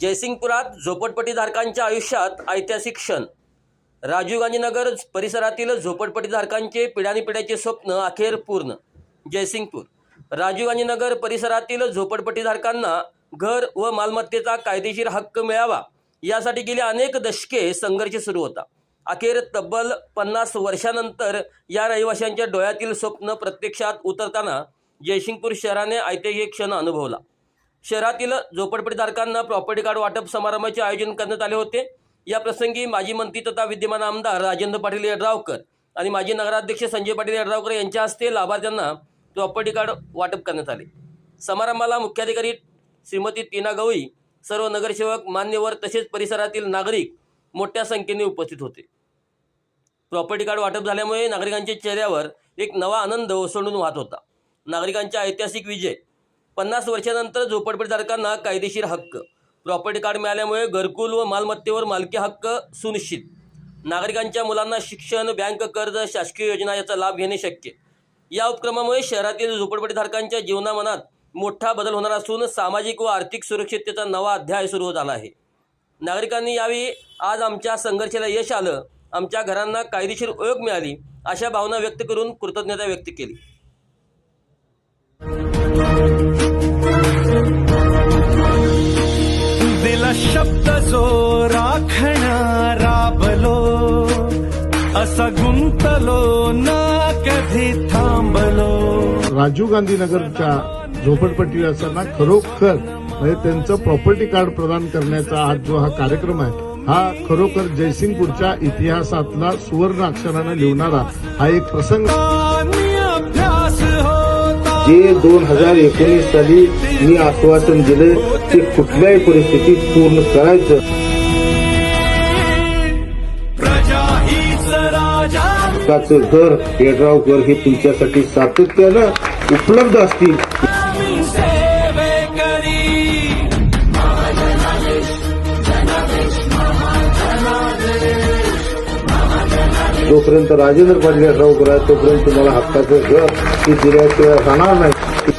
जयसिंगपुरात झोपडपट्टीधारकांच्या आयुष्यात ऐतिहासिक क्षण. राजीव गांधीनगर परिसरातील झोपडपट्टीधारकांचे पिढ्यानपिढ्याचे स्वप्न अखेर पूर्ण. जयसिंगपूर राजीव गांधीनगर परिसरातील झोपडपट्टीधारकांना घर व मालमत्तेचा कायदेशीर हक्क मिळावा यासाठी गेली अनेक दशके संघर्ष सुरू होता. अखेर तब्बल पन्नास वर्षानंतर या रहिवाशांच्या डोळ्यातील स्वप्न प्रत्यक्षात उतरताना जयसिंगपूर शहराने ऐतिहासिक क्षण अनुभवला. शहरातील झोपडपट्टीधारकांना प्रॉपर्टी कार्ड वाटप समारंभाचे आयोजन करण्यात आले होते. या प्रसंगी माजी मंत्री तथा विद्यमान आमदार राजेंद्र पाटील यड्रावकर आणि माजी नगराध्यक्ष संजय पाटील यड्रावकर यांच्या हस्ते लाभार्थ्यांना प्रॉपर्टी कार्ड वाटप करण्यात आले. समारंभाला मुख्याधिकारी श्रीमती टीना गवई सर्व नगरसेवक मान्यवर तसेच परिसरातील नागरिक मोठ्या संख्येने उपस्थित होते. प्रॉपर्टी कार्ड वाटप झाल्यामुळे नागरिकांच्या चेहऱ्यावर एक नवा आनंद ओसंडून वाहत होता. नागरिकांचा ऐतिहासिक विजय पन्नास वर्षानंतर झोपडपट्टीधारकांना कायदेशीर हक्क. प्रॉपर्टी कार्ड मिळाल्यामुळे घरकुल व मालमत्तेवर मालकी हक्क सुनिश्चित. नागरिकांच्या मुलांना शिक्षण बँक कर्ज शासकीय योजना याचा लाभ घेणे शक्य. या उपक्रमामुळे शहरातील झोपडपट्टीधारकांच्या जीवनामनात मोठा बदल होणार असून सामाजिक व आर्थिक सुरक्षिततेचा नवा अध्याय सुरू होत आहे. नागरिकांनी यावेळी आज आमच्या संघर्षाला यश आलं आमच्या घरांना कायदेशीर ओळख मिळाली अशा भावना व्यक्त करून कृतज्ञता व्यक्त केली. जो राखणा राबलो असा गुंतलो ना कधी थांबलो. राजीव गांधी नगरच्या झोपडपट्टीवासियांना खरोखर म्हणजे त्यांचं प्रॉपर्टी कार्ड प्रदान करण्याचा आज जो हा कार्यक्रम आहे हा खरोखर जयसिंगपूरच्या इतिहासातला सुवर्ण अक्षरानं लिहणारा हा एक प्रसंग. जे दोन हजार एकोणीस साली मी आश्वासन दिले ते कुठल्याही परिस्थितीत पूर्ण करायचं. राजा हक्काचं घर हे तुमच्यासाठी सातत्यानं उपलब्ध असतील. जोपर्यंत राजेंद्र पाटील येड्रावकर आहे तोपर्यंत तुम्हाला हक्काचं घर ही दिल्याशिवाय राहणार नाही.